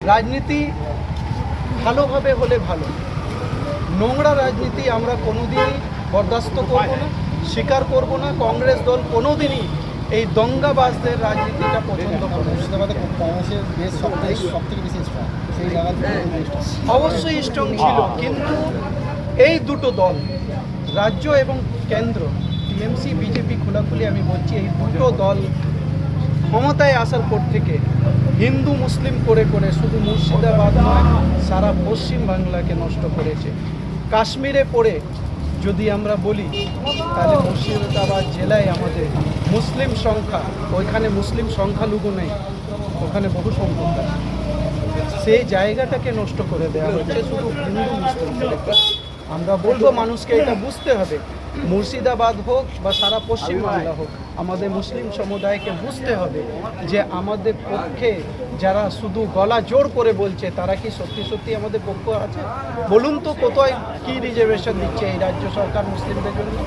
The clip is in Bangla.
রাজনীতি ভালোভাবে হলে ভালো। নোংরা রাজনীতি আমরা কোনোদিনই বরদাস্ত করব না স্বীকার করব না কংগ্রেস দল কোনোদিনই এই দঙ্গাবাজদের রাজনীতিটা পছন্দ করে থেকে অবশ্যই স্ট্রং ছিল কিন্তু এই দুটো দল রাজ্য এবং কেন্দ্র টিএমসি বিজেপি খোলাখুলি আমি বলছি এই দুটো দল ক্ষমতায় আসার পর থেকে হিন্দু, মুসলিম করে করে শুধু মুর্শিদাবাদ নয়, সারা পশ্চিম বাংলাকে নষ্ট করেছে কাশ্মীরে পড়ে যদি আমরা বলি, তাহলে মুর্শিদাবাদ জেলায় আমাদের মুসলিম সংখ্যা, ওইখানে মুসলিম সংখ্যালঘু নেই, ওখানে বহু সংখ্যক সেই জায়গাটাকে নষ্ট করে দেওয়া হচ্ছে শুধু হিন্দু, মুসলিম। আমরা বলব মানুষকে এটা বুঝতে হবে। মুর্শিদাবাদ হোক বা সারা পশ্চিমবাংলা হোক, আমাদের মুসলিম সমুদায়কে বুঝতে হবে যে আমাদের পক্ষে যারা শুধু গলা জোর করে বলছে, তারা কি সত্যি সত্যি আমাদের পক্ষ আছে? বলুন তো কোথায় কি রিজার্ভেশন দিচ্ছে এই রাজ্য সরকার মুসলিমদের জন্য?